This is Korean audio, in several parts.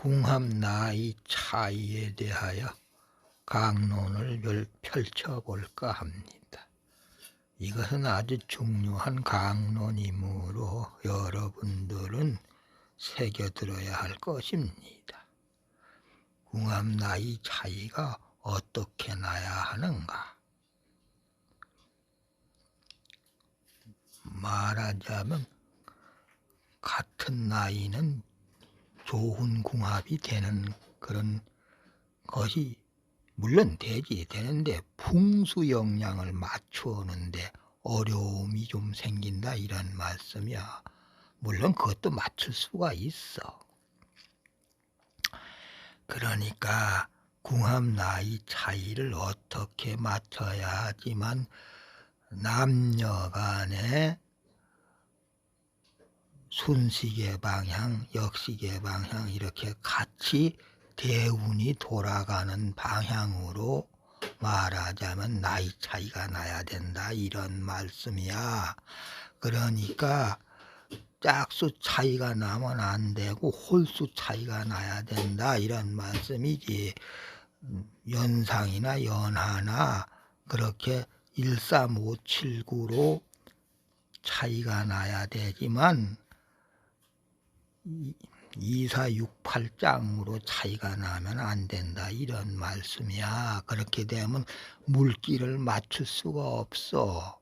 궁합 나이 차이에 대하여 강론을 펼쳐볼까 합니다. 이것은 아주 중요한 강론이므로 여러분들은 새겨들어야 할 것입니다. 궁합 나이 차이가 어떻게 나야 하는가? 말하자면 같은 나이는 좋은 궁합이 되는 그런 것이 물론 되지 되는데 풍수 영향을 맞추는데 어려움이 좀 생긴다 이런 말씀이야. 물론 그것도 맞출 수가 있어. 그러니까 궁합 나이 차이를 어떻게 맞춰야 하지만 남녀 간에 순식의 방향, 역식의 방향 이렇게 같이 대운이 돌아가는 방향으로 말하자면 나이 차이가 나야 된다 이런 말씀이야. 그러니까 짝수 차이가 나면 안 되고 홀수 차이가 나야 된다 이런 말씀이지. 연상이나 연하나 그렇게 13579로 차이가 나야 되지만 2468장으로 차이가 나면 안 된다 이런 말씀이야. 그렇게 되면 물기를 맞출 수가 없어.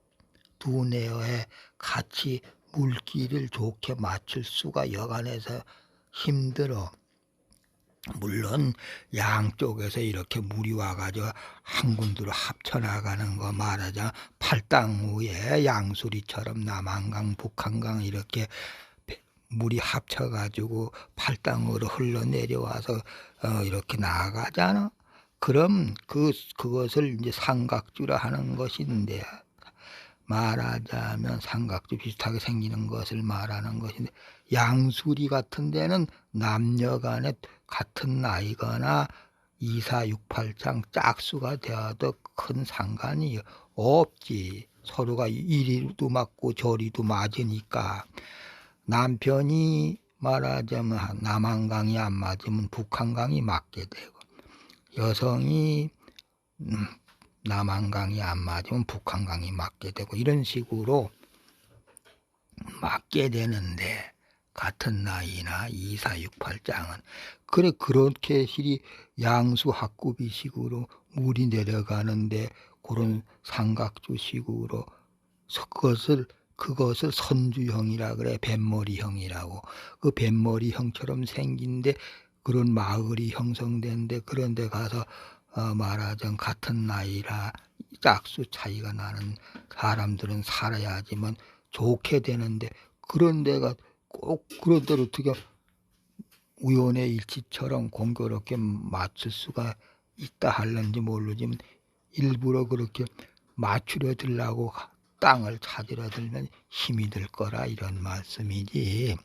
두 내어에 같이 물기를 좋게 맞출 수가 여간해서 힘들어. 물론 양쪽에서 이렇게 물이 와가지고 한 군데로 합쳐나가는 거 말하자 팔당 위에 양수리처럼 남한강 북한강 이렇게 물이 합쳐가지고 팔당으로 흘러내려와서 어, 이렇게 나가잖아. 그럼 그 그것을 이제 삼각주라 하는 것인데 말하자면 삼각주 비슷하게 생기는 것을 말하는 것인데 양수리 같은 데는 남녀간에 같은 나이거나 2468장 짝수가 되어도 큰 상관이 없지. 서로가 이리도 맞고 저리도 맞으니까 남편이 말하자면 남한강이 안 맞으면 북한강이 맞게 되고 여성이 음, 남한강이 안 맞으면 북한강이 맞게 되고 이런 식으로 맞게 되는데 같은 나이나 2468장은. 그래 그렇게 실이 양수 학구비 식으로 물이 내려가는데 그런 삼각주 식으로 그것을 그것을 선주형이라 그래 뱃머리형이라고. 그 뱃머리형처럼 생긴데 그런 마을이 형성되는데 그런데 가서 어 말하자면 같은 나이라 짝수 차이가 나는 사람들은 살아야지만 좋게 되는데 그런 데가 꼭 그런 데로 어떻게 우연의 일치처럼 공교롭게 맞출 수가 있다 할는지 모르지만 일부러 그렇게 맞추려 들라고 땅을 찾으려 들면 힘이 들 거라 이런 말씀이지.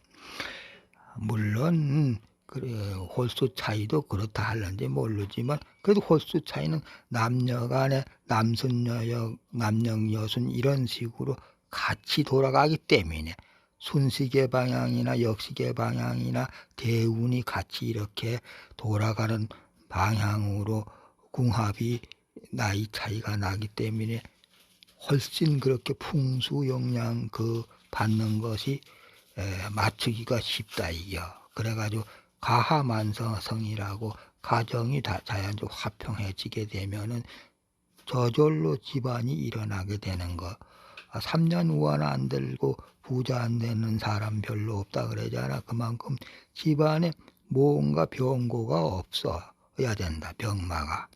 물론 그래 홀수 차이도 그렇다 할는지 모르지만 그래도 홀수 차이는 남녀간에 남순 여여 남녀 여순 이런 식으로 같이 돌아가기 때문에 순식의 방향이나 역식의 방향이나 대운이 같이 이렇게 돌아가는 방향으로 궁합이 나이 차이가 나기 때문에 훨씬 그렇게 풍수 영향 그 받는 것이 에, 맞추기가 쉽다 이겨. 그래가지고 가하만성이라고 가정이 다 자연적 화평해지게 되면은 저절로 집안이 일어나게 되는 거. 3년 아, 우한 안 들고 부자 안 되는 사람 별로 없다 그러잖아. 그만큼 집안에 뭔가 병고가 없어야 된다. 병마가.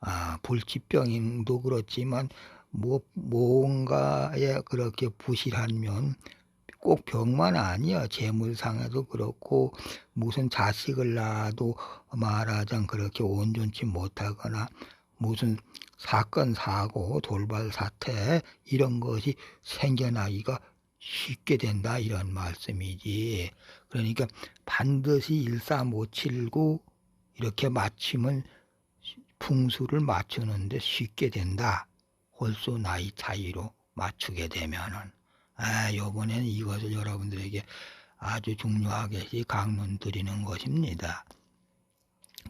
아, 불치병도 그렇지만 뭐 뭔가에 그렇게 부실하면 꼭 병만 아니야. 재물상에도 그렇고 무슨 자식을 낳아도 말하자면 그렇게 온전치 못하거나 무슨 사건 사고 돌발 사태 이런 것이 생겨나기가 쉽게 된다 이런 말씀이지. 그러니까 반드시 13579 이렇게 맞추면 풍수를 맞추는데 쉽게 된다. 홀수 나이 차이로 맞추게 되면은 아 요번에는 이것을 여러분들에게 아주 중요하게 강론 드리는 것입니다.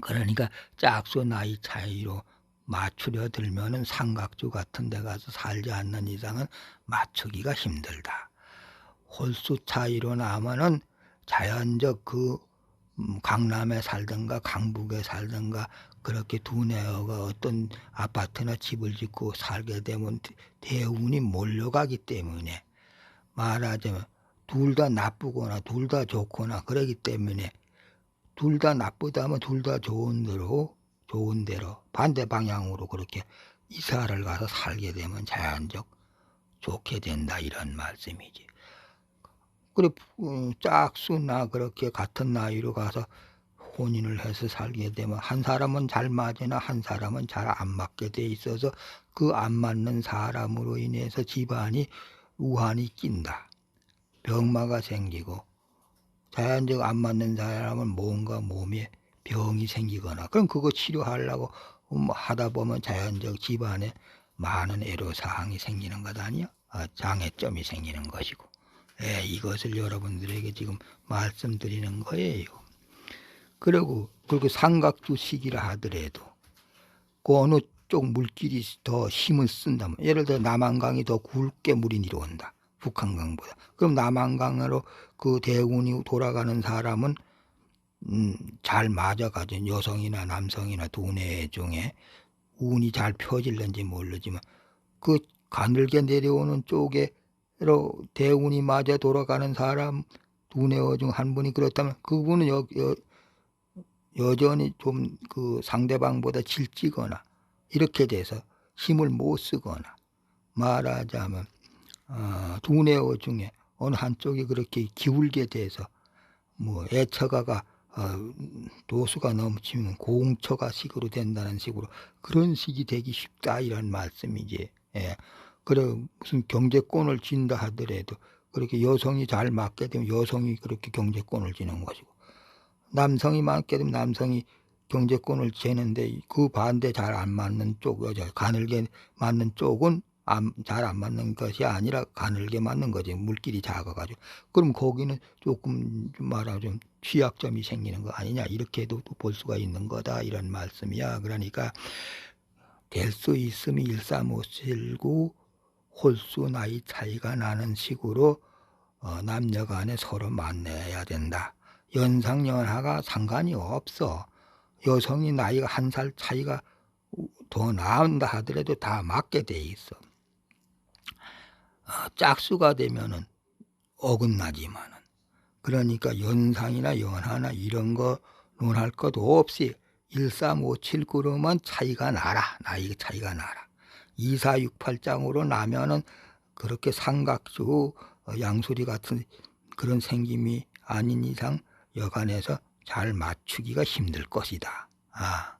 그러니까 짝수 나이 차이로 맞추려 들면은 삼각주 같은 데 가서 살지 않는 이상은 맞추기가 힘들다. 홀수 차이로 나면은 자연적 그 음, 강남에 살든가 강북에 살든가 그렇게 두뇌어가 어떤 아파트나 집을 짓고 살게 되면 대- 대운이 몰려가기 때문에 말하자면 둘 다 나쁘거나 둘 다 좋거나 그러기 때문에 둘 다 나쁘다면 둘 다 좋은 대로 좋은 대로 반대 방향으로 그렇게 이사를 가서 살게 되면 자연적 좋게 된다 이런 말씀이지. 그래 어, 짝수나 그렇게 같은 나이로 가서 혼인을 해서 살게 되면 한 사람은 잘 맞으나 한 사람은 잘 안 맞게 돼 있어서 그 안 맞는 사람으로 인해서 집안이 우환이 낀다. 병마가 생기고 자연적 안 맞는 사람은 뭔가 몸에 병이 생기거나 그럼 그거 치료하려고 뭐 하다 보면 자연적 집안에 많은 애로사항이 생기는 것 아니야? 아, 장애점이 생기는 것이고 예, 이것을 여러분들에게 지금 말씀드리는 거예요. 그리고 그리고 삼각주식이라 하더라도 그 어느 쪽 물길이 더 힘을 쓴다면 예를 들어 남한강이 더 굵게 물이 내려온다. 북한강보다. 그럼 남한강으로 그 대운이 돌아가는 사람은 음, 잘 맞아가지고 여성이나 남성이나 두뇌 중에 운이 잘 펴질는지 모르지만 그 가늘게 내려오는 쪽에로 대운이 맞아 돌아가는 사람 두뇌어 중 한 분이 그렇다면 그분은 여, 여, 여전히 좀 그 상대방보다 질지거나 이렇게 돼서 힘을 못 쓰거나 말하자면 어, 두뇌어 중에 어느 한쪽이 그렇게 기울게 돼서 뭐 애처가가 어, 도수가 넘치면 공처가 식으로 된다는 식으로 그런 식이 되기 쉽다 이런 말씀이지. 예. 그래 무슨 경제권을 쥔다 하더라도 그렇게 여성이 잘 맞게 되면 여성이 그렇게 경제권을 쥐는 것이고 남성이 맞게 되면 남성이 경제권을 재는데 그 반대 잘 안 맞는 쪽 가늘게 맞는 쪽은 잘안 맞는 것이 아니라 가늘게 맞는 거지. 물길이 작아가지고. 그럼 거기는 조금 좀 말하자면 좀 취약점이 생기는 거 아니냐. 이렇게도 볼 수가 있는 거다. 이런 말씀이야. 그러니까 될 수 있으면 일삼오칠구 홀수 나이 차이가 나는 식으로 어, 남녀 간에 서로 만나야 된다 연상연하가 상관이 없어. 여성이 나이가 한 살 차이가 더 나온다 하더라도 다 맞게 돼 있어. 어, 짝수가 되면은 어긋나지만은. 그러니까 연상이나 연하나 이런 거 논할 것도 없이 13579로만 차이가 나라. 나이 차이가 나라. 2468장으로 나면은 그렇게 삼각주 어, 양소리 같은 그런 생김이 아닌 이상 여간에서 잘 맞추기가 힘들 것이다. 아,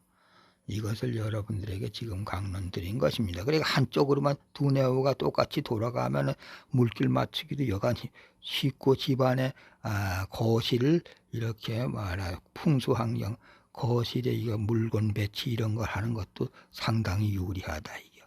이것을 여러분들에게 지금 강론 드린 것입니다. 그러니까 한쪽으로만 두뇌우가 똑같이 돌아가면 물길 맞추기도 여간히 쉽고 집안에 아, 거실을 이렇게 말하 풍수환경 거실에 이거 물건 배치 이런 걸 하는 것도 상당히 유리하다 이게.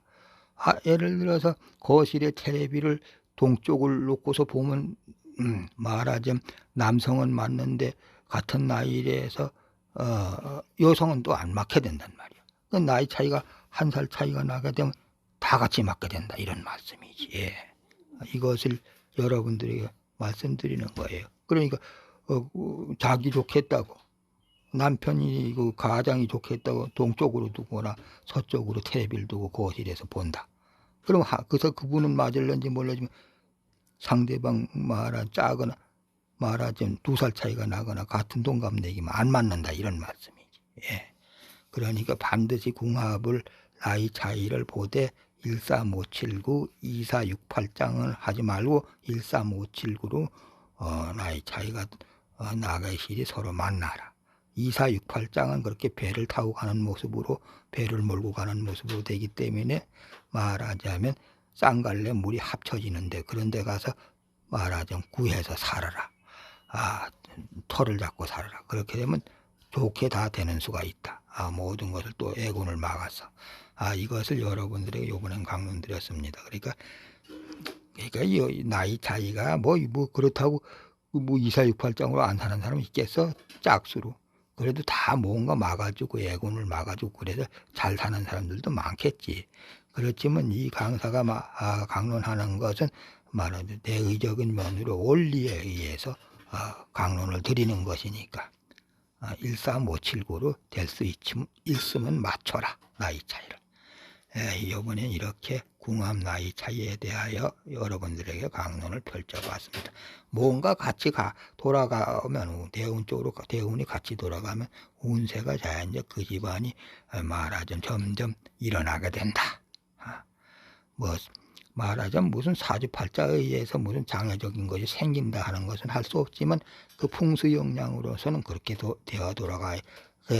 아, 예를 들어서 거실에 테레비를 동쪽을 놓고서 보면 음, 말하자면 남성은 맞는데 같은 나이에서 어, 여성은 또 안 맞게 된단 말이야. 그 나이 차이가 한 살 차이가 나게 되면 다 같이 맞게 된다 이런 말씀이지. 예. 이것을 여러분들에게 말씀드리는 거예요. 그러니까 어, 자기 좋겠다고 남편이 그 가장이 좋겠다고 동쪽으로 두거나 서쪽으로 테레비를 두고 거실에서 본다. 그럼 하, 그래서 그분은 맞을런지 몰라지만 상대방 말한 작거나 말하자면 두 살 차이가 나거나 같은 동갑내기면 안 맞는다 이런 말씀이지. 예. 그러니까 반드시 궁합을 나이 차이를 보되 13579, 2468장을 하지 말고 13579로 어, 나이 차이가 어, 나가실이 서로 만나라. 2468장은 그렇게 배를 타고 가는 모습으로 배를 몰고 가는 모습으로 되기 때문에 말하자면 쌍갈래 물이 합쳐지는데 그런 데 가서 말하자면 구해서 살아라. 아, 털을 잡고 살아라. 그렇게 되면 좋게 다 되는 수가 있다. 아, 모든 것을 또 애군을 막아서. 아, 이것을 여러분들에게 요번엔 강론 드렸습니다. 그러니까, 그러니까 이 나이 차이가 뭐, 뭐 그렇다고 뭐 2468장으로 안 사는 사람 있겠어? 짝수로. 그래도 다 뭔가 막아주고 애군을 막아주고 그래서 잘 사는 사람들도 많겠지. 그렇지만 이 강사가 마, 아, 강론하는 것은 말하자면 대의적인 면으로 원리에 의해서 아, 강론을 드리는 것이니까 아, 13579로 될 수 있으면 맞춰라 나이 차이를. 예, 이번엔 이렇게 궁합 나이 차이에 대하여 여러분들에게 강론을 펼쳐봤습니다. 뭔가 같이 가, 돌아가면 대운 쪽으로 가- 대운이 같이 돌아가면 운세가 자연적 그 집안이 말하자면 점점 일어나게 된다. 아, 뭐 말하자면 무슨 사주팔자에 의해서 무슨 장애적인 것이 생긴다 하는 것은 할 수 없지만 그 풍수 영향으로서는 그렇게 도, 되어 돌아가게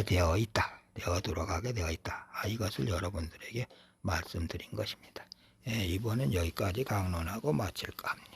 되어 있다. 되어 돌아가게 되어 있다. 아, 이것을 여러분들에게 말씀드린 것입니다. 예, 이번엔 여기까지 강론하고 마칠까 합니다.